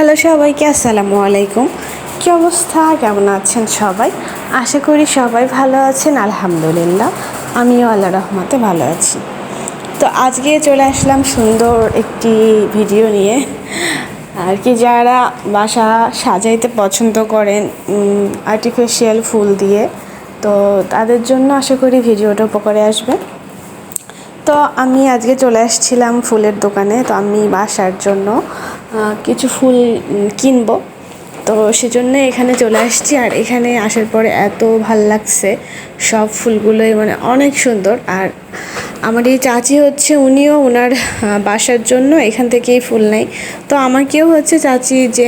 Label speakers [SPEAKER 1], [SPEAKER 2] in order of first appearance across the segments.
[SPEAKER 1] Hello সবাইকে, আসসালামু আলাইকুম। কী অবস্থা? কেমন আছেন সবাই? আশা করি সবাই ভালো আছেন, আলহামদুলিল্লাহ। আমিও আল্লাহ রহমতে ভালো আছি। তো আজকে চলে আসলাম সুন্দর একটি ভিডিও নিয়ে। আর কি যারা বাসা সাজাইতে পছন্দ করেন আর্টিফিশিয়াল ফুল দিয়ে, তো তাদের জন্য আশা করি ভিডিওটা উপকারে আসবে। তো আমি আজকে চলে আসছিলাম ফুলের দোকানে, তো আমি বাসার জন্য কিছু ফুল কিনবো। তো সেজন্য এখানে চলে আসছি আর এখানে আসার পরে এত ভালো লাগছে। সব ফুলগুলোই মানে অনেক সুন্দর আর আমার এই চাচি হচ্ছে, উনিও ওনার বাসার জন্য এখান থেকেই ফুল নেয়। তো আমাকেও হচ্ছে চাচি যে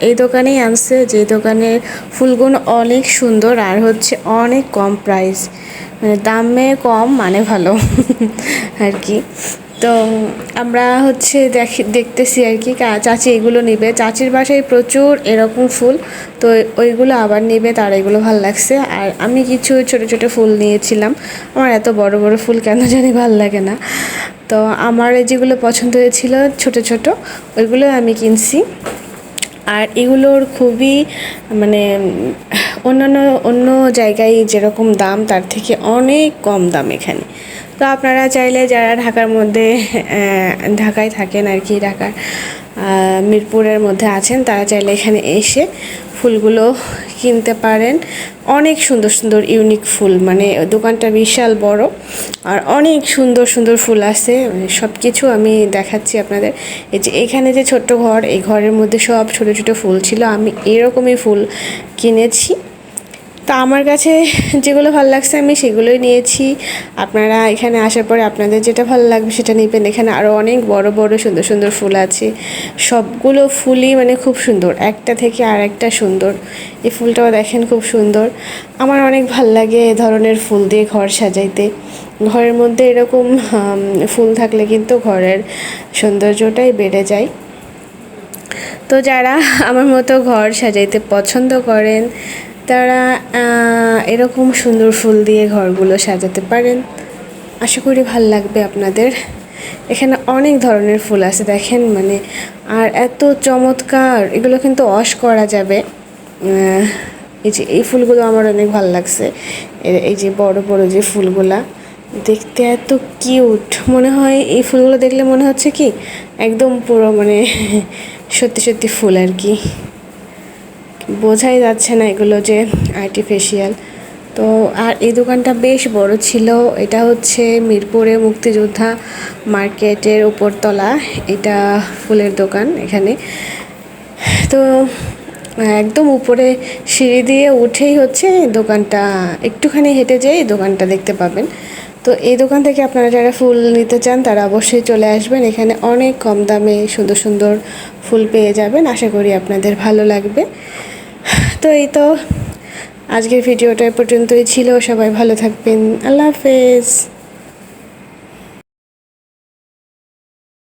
[SPEAKER 1] এই দোকানেই আনছে, যে দোকানের ফুলগুলো অনেক সুন্দর আর হচ্ছে অনেক কম প্রাইস মানে দামে কম মানে ভালো, আর কি। তো আমরা হচ্ছে দেখি, দেখতেছি আর কি চাচি এগুলো নেবে। চাচির বাসায় প্রচুর এরকম ফুল, তো ওইগুলো আবার নেবে, তার এগুলো ভালো লাগছে। আর আমি কিছু ছোট ছোট ফুল নিয়েছিলাম। আমার এত বড় বড় ফুল কেন জানি ভালো লাগে না। তো আমার যেগুলো পছন্দ হয়েছিল ছোট ছোট ওইগুলো আমি কিনছি। আর এগুলোর খুবই মানে অন্যান্য, অন্য জায়গায় যেরকম দাম, তার থেকে অনেক কম দাম এখানে। তো আপনারা চাইলে যারা ঢাকার মধ্যে ঢাকায় থাকেন আর কি, ঢাকার মিরপুরের মধ্যে আছেন, তারা চাইলে এখানে এসে ফুলগুলো কিনতে পারেন। অনেক সুন্দর সুন্দর ইউনিক ফুল মানে দোকানটা বিশাল বড় আর অনেক সুন্দর সুন্দর ফুল আছে। মানে সব কিছু আমি দেখাচ্ছি আপনাদের। এই যে এখানে যে ছোট্ট ঘর, এই ঘরের মধ্যে সব ছোট ছোটো ফুল ছিল। আমি এরকমই ফুল কিনেছি। তা আমার কাছে যেগুলো ভালো লাগছে আমি সেগুলোই নিয়েছি। আপনারা এখানে আসার পরে আপনাদের যেটা ভালো লাগবে সেটা নেবেন। এখানে আরও অনেক বড় বড়, সুন্দর সুন্দর ফুল আছে। সবগুলো ফুলই মানে খুব সুন্দর। একটা থেকে আর একটা সুন্দর। এই ফুলটাও দেখেন খুব সুন্দর। আমার অনেক ভালো লাগে এ ধরনের ফুল দিয়ে ঘর সাজাইতে। ঘরের মধ্যে এরকম ফুল থাকলে কিন্তু ঘরের সৌন্দর্যটাই বেড়ে যায়। তো যারা আমার মতো ঘর সাজাইতে পছন্দ করেন তারা এরকম সুন্দর ফুল দিয়ে ঘরগুলো সাজাতে পারেন। আশা করি ভালো লাগবে আপনাদের। এখানে অনেক ধরনের ফুল আছে, দেখেন মানে আর এত চমৎকার। এগুলো কিন্তু অস করা যাবে। এই যে, এই ফুলগুলো আমার অনেক ভালো লাগছে। এই যে, বড় বড় যে ফুলগুলা, দেখতে এত কিউট। মনে হয় এই ফুলগুলো দেখলে মনে হচ্ছে কি, একদম পুরো মানে সত্যি সত্যি ফুল আর কি। বোঝাই যাচ্ছে না এগুলো যে আর্টিফিশিয়াল তো আর এই দোকানটা বেশ বড় ছিল। এটা হচ্ছে মিরপুরে মুক্তিযোদ্ধা মার্কেটের উপরতলা। এটা ফুলের দোকান এখানে। তো একদম উপরে সিঁড়ি দিয়ে উঠেই হচ্ছে দোকানটা। একটুখানি হেঁটে যেয়ে দোকানটা দেখতে পাবেন। তো এই দোকান থেকে আপনারা যারা ফুল নিতে চান, তারা অবশ্যই চলে আসবেন। এখানে অনেক কম দামে সুন্দর সুন্দর ফুল পেয়ে যাবেন। আশা করি আপনাদের ভালো লাগবে। তো এই তো আজকের ভিডিওটা পর্যন্তই ছিল সবাই ভালো থাকবেন আল্লাহ হাফেজ।